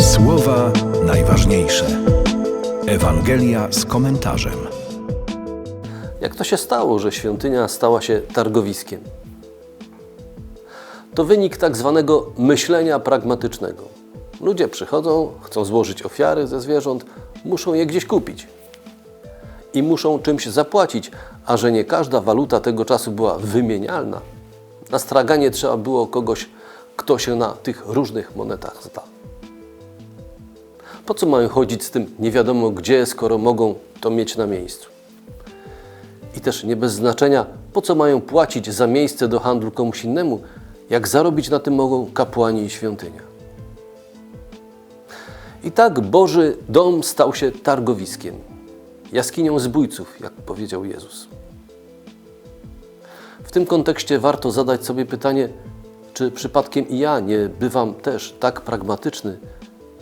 Słowa najważniejsze. Ewangelia z komentarzem. Jak to się stało, że świątynia stała się targowiskiem? To wynik tak zwanego myślenia pragmatycznego. Ludzie przychodzą, chcą złożyć ofiary ze zwierząt, muszą je gdzieś kupić. I muszą czymś zapłacić, a że nie każda waluta tego czasu była wymienialna, na straganie trzeba było kogoś, kto się na tych różnych monetach zna. Po co mają chodzić z tym nie wiadomo gdzie, skoro mogą to mieć na miejscu? I też nie bez znaczenia, po co mają płacić za miejsce do handlu komuś innemu, jak zarobić na tym mogą kapłani i świątynia. I tak Boży dom stał się targowiskiem, jaskinią zbójców, jak powiedział Jezus. W tym kontekście warto zadać sobie pytanie, czy przypadkiem i ja nie bywam też tak pragmatyczny,